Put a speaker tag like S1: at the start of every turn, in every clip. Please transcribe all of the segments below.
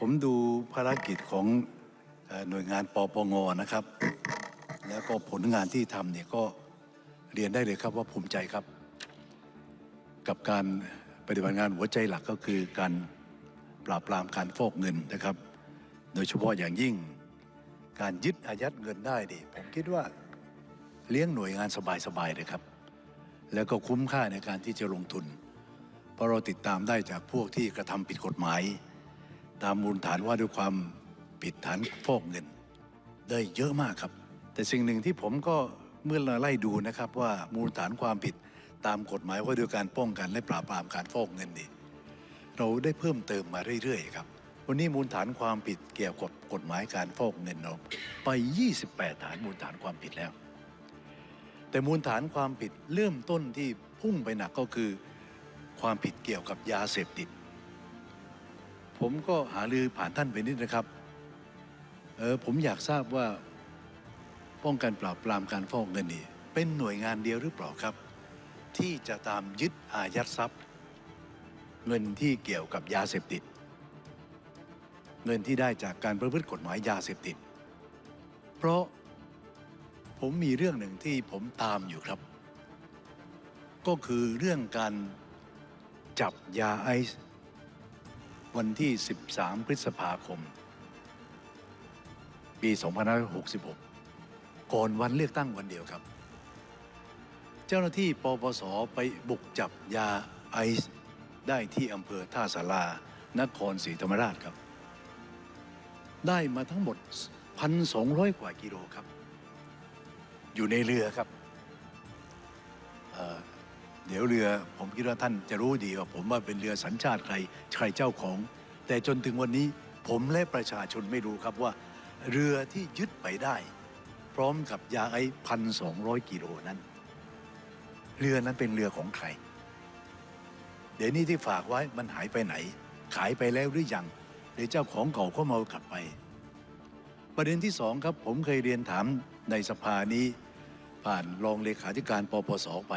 S1: ผมดูภารกิจของหน่วยงานปปงนะครับ แล้วก็ผลงานที่ทำเนี่ยก็เรียนได้เลยครับว่าภูมิใจครับ กับการปฏิบัติงานหัวใจหลักก็คือการปราบปรามการฟอกเงินนะครับ โดยเฉพาะอย่างยิ่งการยึดอายัดเงินได้ดิผมคิดว่าเลี้ยงหน่วยงานสบายๆเลยครับ แล้วก็คุ้มค่าในการที่จะลงทุน เพราะเราติดตามได้จากพวกที่กระทำผิดกฎหมาย ตามมูลฐานว่าด้วยความผิดฐานฟอกเงิน ได้เยอะมากครับ แต่สิ่งหนึ่งที่ผมก็เมื่อเราไล่ดูนะครับว่ามูลฐานความผิดตามกฎหมายว่าด้วยการป้องกันและปราบปรามการฟอกเงินนี่เราได้เพิ่มเติมมาเรื่อยๆครับวันนี้มูลฐานความผิดเกี่ยวกับกฎหมายการฟอกเงินเราไป 28 ฐานมูลฐานความผิดแล้ว แต่มูลฐานความผิดเริ่มต้นที่พุ่งไปหนักก็คือ ความผิดเกี่ยวกับยาเสพติด ผมก็หาลือผ่านท่านไปนิดนะครับเออผมอยากทราบว่าป้องกันปราบปรามการฟอกเงินนี่เป็นหน่วยงานเดียวหรือเปล่าครับ ที่จะตามยึดอายัดทรัพย์ เงินที่เกี่ยวกับยาเสพติด เงินที่ได้จากการประพฤติกฎหมายยาเสพติด เพราะผมมีเรื่องหนึ่งที่ผมตามอยู่ครับ ก็คือเรื่องการจับยาไอซ์ วันที่ 13 พฤษภาคม ปี 2566 ก่อนวันเลือกตั้งวันเดียวครับ เจ้าหน้าที่ปปสไปบุกจับยาไอซ์ได้ที่อำเภอท่าสารานครศรีธรรมราชครับ ได้มาทั้งหมด 1,200 กว่ากิโลครับ อยู่ในเรือครับ เดี๋ยวเรือผมคิดว่าท่านจะรู้ดีว่าผมว่าเป็นเรือสัญชาติใครใครเจ้าของ แต่จนถึงวันนี้ผมและประชาชนไม่รู้ครับว่า เรือที่ยึดไปได้ พร้อมกับยาไอพันสองร้อยกิโลนั้น เรือนั้นเป็นเรือของใคร เดี๋ยวนี้ที่ฝากไว้มันหายไปไหน ขายไปแล้วหรือยังเดี๋ยวเจ้าของเก่าก็มาเอากลับไป ประเด็นที่สองครับผมเคยเรียนถามในสภานี้ ผ่านรองเลขาธิการปปสไป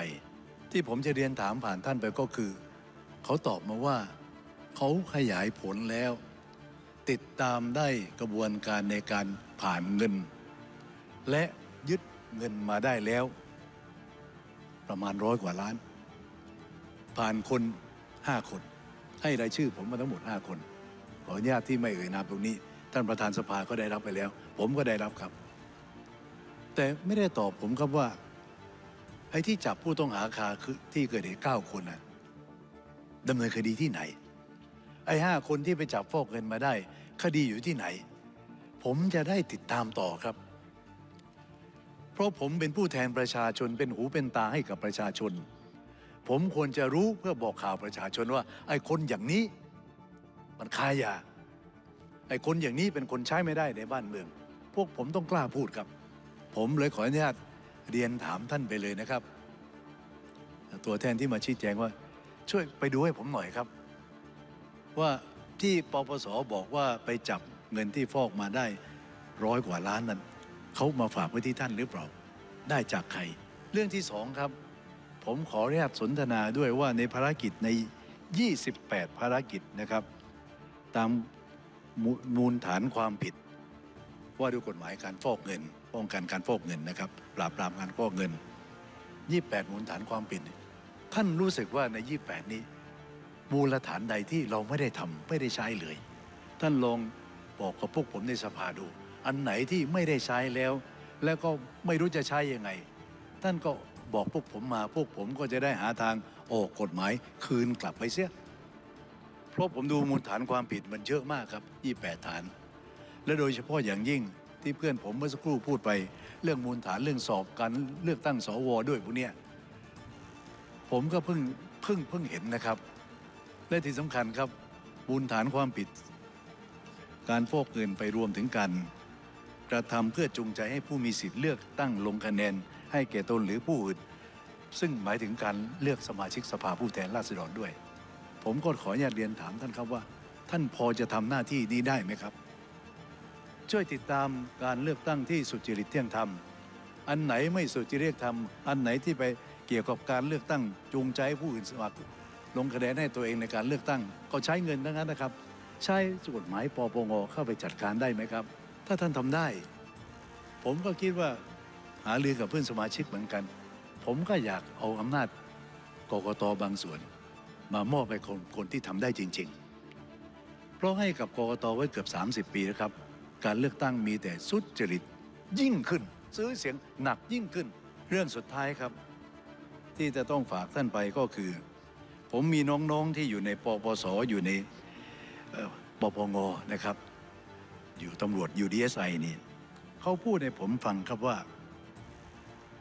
S1: ที่ผมจะเรียนถามผ่านท่านไปก็คือ เขาตอบมาว่า เขาขยายผลแล้ว ติดตามได้กระบวนการในการผ่านเงิน และยึดเงินมาได้แล้ว ประมาณร้อยกว่าล้าน ผ่านคนห้าคน ให้รายชื่อผมมาทั้งหมดห้าคน ขออนุญาตที่ไม่เอ่ยนามตรงนี้ ท่านประธานสภาก็ได้รับไปแล้ว ผมก็ได้รับครับ แต่ไม่ได้ตอบผมครับว่า ไอ้ที่จับผู้ต้องหาคาคือที่เกิดเหตุเก้าคนนะดำเนินคดีที่ไหน ไอ้ห้าคนที่ไปจับฟอกเงินมาได้ คดีอยู่ที่ไหน ผมจะได้ติดตามต่อครับ เพราะผมเป็นผู้แทนประชาชนเป็นหูเป็นตาให้กับประชาชน ผมควรจะรู้เพื่อบอกข่าวประชาชนว่า ไอ้คนอย่างนี้ มันค้ายาไอ้คนอย่างนี้เป็นคนใช้ไม่ได้ในบ้านเมือง พวกผมต้องกล้าพูดครับ ผมเลยขออนุญาต เรียนถามท่านไปเลยนะครับ ตัวแทนที่มาชี้แจงว่า ช่วยไปดูให้ผมหน่อยครับ ว่าที่ปปสบอกว่าไปจับเงินที่ฟอกมาได้ร้อยกว่าล้านนั้นเขามาฝากไว้ที่ท่านหรือเปล่า ได้จากใคร เรื่องที่สองครับ ผมขออนุญาตสนทนาด้วยว่าในภารกิจใน 28 ภารกิจนะครับ ตามมูมูลฐานความผิด ว่าด้วยกฎหมายการฟอกเงินป้องกันการฟอกเงินนะครับปราบปรามการฟอกเงิน 28 มูลฐานความผิดท่านรู้สึกว่าใน 28 นี้ มูลฐานใดที่เราไม่ได้ทำไม่ได้ใช้เลย ท่านลองบอกกับพวกผมในสภาดู อันไหนที่ไม่ได้ใช้แล้ว แล้วก็ไม่รู้จะใช้ยังไง ท่านก็บอกพวกผมมาพวกผมก็จะได้หาทางออกกฎหมายคืนกลับไปเสีย เพราะผมดูมูลฐานความผิดมันเยอะมากครับ 28 ฐาน และโดยเฉพาะอย่างยิ่งที่เพื่อนผมเมื่อสักครู่พูดไป เรื่องมูลฐานเรื่องสอบการเลือกตั้งสวด้วยพวกเนี้ยผมก็เพิ่งเพิ่งเพิ่งเห็นนะครับ และที่สำคัญครับมูลฐานความผิด การฟอกเงินไปรวมถึงการกระทำเพื่อจูงใจให้ผู้มีสิทธิ์เลือกตั้งลงคะแนน ให้แก่ตนหรือผู้อื่นซึ่งหมายถึงการเลือกสมาชิกสภาผู้แทนราษฎรด้วย ผมก็ขออนุญาตเรียนถามท่านครับว่า ท่านพอจะทำหน้าที่นี้ได้ไหมครับ ช่วยติดตามการเลือกตั้งที่สุจริตเที่ยงธรรม อันไหนไม่สุจริตธรรม อันไหนที่ไปเกี่ยวกับการเลือกตั้งจูงใจผู้อื่นสมัครลงคะแนนให้ตัวเองในการเลือกตั้ง ก็ใช้เงินทั้งนั้นนะครับ ใช้กฎหมายปปงเข้าไปจัดการได้ไหมครับ ถ้าท่านทำได้ ผมก็คิดว่าหารือกับเพื่อนสมาชิกเหมือนกัน ผมก็อยากเอาอำนาจกกตบางส่วน มามอบให้คนคนที่ทำได้จริง ๆ เพราะให้กับกกตไว้เกือบ 30 ปีแล้วครับ การเลือกตั้งมีแต่สุดจริตยิ่งขึ้น ซื้อเสียงหนักยิ่งขึ้น เรื่องสุดท้ายครับ ที่จะต้องฝากท่านไปก็คือ ผมมีน้องๆที่อยู่ในปปสอยู่ในปปงนะครับ อยู่ตำรวจอยู่ดีเอสไอนี่เขาพูดให้ผมฟังครับว่า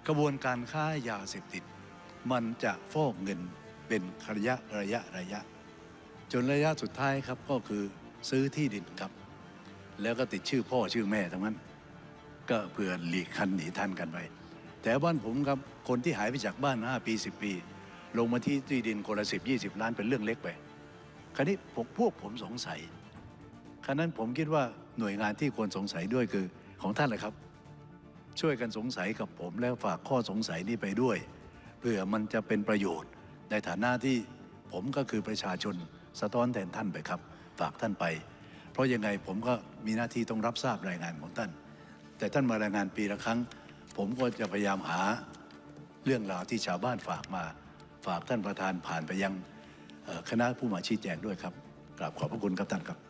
S1: กระบวนการค้ายาเสพติด มันจะฟอกเงินเป็นระยะระยะระยะ จนระยะสุดท้ายครับก็คือซื้อที่ดินครับ แล้วก็ติดชื่อพ่อชื่อแม่ทั้งนั้น ก็เพื่อหลีกคันหนีทันกันไปแต่บ้านผมครับคนที่หายไปจากบ้าน 5 ปี 10 ปี ลงมาที่ที่ดินคนละสิบยี่สิบล้านเป็นเรื่องเล็กไปคราวนี้ผมพวกผมสงสัยคราวนั้นผมคิดว่าหน่วยงานที่ควรสงสัยด้วยคือของท่านเลยครับ ช่วยกันสงสัยกับผมแล้วฝากข้อสงสัยนี้ไปด้วยเพื่อมันจะเป็นประโยชน์ ในฐานะที่ผมก็คือประชาชนสะท้อนแทนท่านไปครับ ฝากท่านไป ราะยังไงผมก็มีหน้าที่ต้องรับทราบรายงานของท่าน แต่ท่านมารายงานปีละครั้ง ผมก็จะพยายามหาเรื่องราวที่ชาวบ้านฝากมาฝากท่านประธานผ่านไปยังคณะผู้มาชี้แจงด้วยครับกราบขอบพระคุณครับท่านครับ